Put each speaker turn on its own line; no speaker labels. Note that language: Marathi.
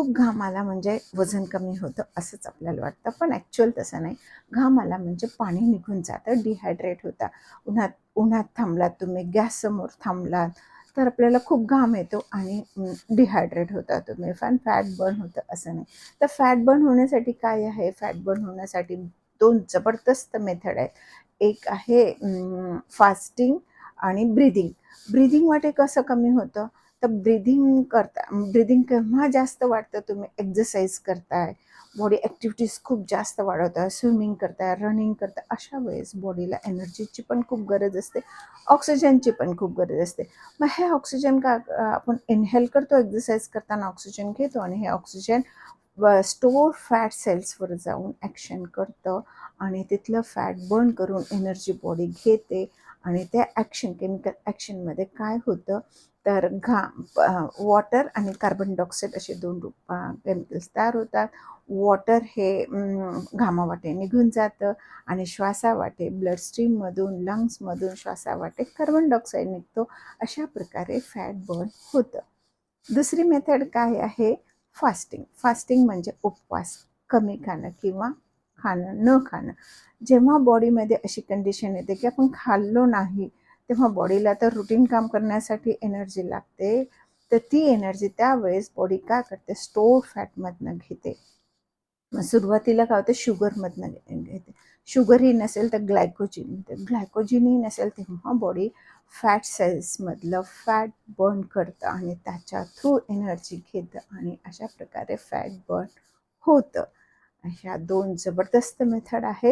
खूप घाम आला म्हणजे वजन कमी होतं असंच आपल्याला वाटतं. पण ॲक्च्युअल तसं नाही. घाम आला म्हणजे पाणी निघून जातं डिहायड्रेट होता. उन्हात उन्हात थांबलात तुम्ही गॅससमोर थांबलात तर आपल्याला खूप घाम येतो आणि डिहायड्रेट होता तुम्ही. फॅन फॅट बर्न होतं असं नाही. तर फॅट बर्न होण्यासाठी काय आहे? फॅट बर्न होण्यासाठी दोन जबरदस्त मेथड आहेत. एक आहे फास्टिंग आणि ब्रिदिंग ब्रिदिंग वाटे कसं कमी होतं? तर ब्रिदिंग करता ब्रिदिंग केव्हा जास्त वाटतं तुम्ही? एक्झरसाईज करताय. बॉडी ॲक्टिव्हिटीज खूप जास्त वाढवताय. स्विमिंग करताय रनिंग करताय. अशा वेळेस बॉडीला एनर्जीची पण खूप गरज असते. ऑक्सिजनची पण खूप गरज असते. मग हे ऑक्सिजन का आपण इनहेल करतो एक्झरसाईज करताना ऑक्सिजन घेतो आणि हे ऑक्सिजन स्टोअर फॅट सेल्सवर जाऊन ॲक्शन करतं आणि तिथलं फॅट बर्न करून एनर्जी बॉडी घेते आणि त्या ॲक्शन केमिकल ॲक्शनमध्ये काय होतं? तर घाम वॉटर आणि कार्बन डायऑक्साईड असे दोन रूप केमिकल्स तयार होतात. वॉटर हे घामावाटे निघून जातं आणि श्वासावाटे ब्लड स्ट्रीममधून लंग्समधून श्वासावाटे कार्बन डायऑक्साईड निघतो. अशा प्रकारे फॅट बर्न होतं. दुसरी मेथड काय आहे? फास्टिंग फास्टिंग म्हणजे उपवास. कमी खाणं किंवा खाणं न खाणं. जेव्हा बॉडीमध्ये अशी कंडिशन येते की आपण खाल्लो नाही तेव्हा बॉडीला तर रुटीन काम करण्यासाठी एनर्जी लागते. तर ती एनर्जी त्यावेळेस बॉडी काय करते? स्टोर फॅटमधनं घेते. मग सुरुवातीला काय होतं? शुगरमधनं घेते. शुगरही नसेल तर ग्लायकोजिन. तर ग्लायकोजिनही नसेल तेव्हा बॉडी फॅट सेल्समधलं फॅट बर्न करतं आणि त्याच्या थ्रू एनर्जी घेतं आणि अशा प्रकारे फॅट बर्न होतं. अशा दोन जबरदस्त मेथड आहेत.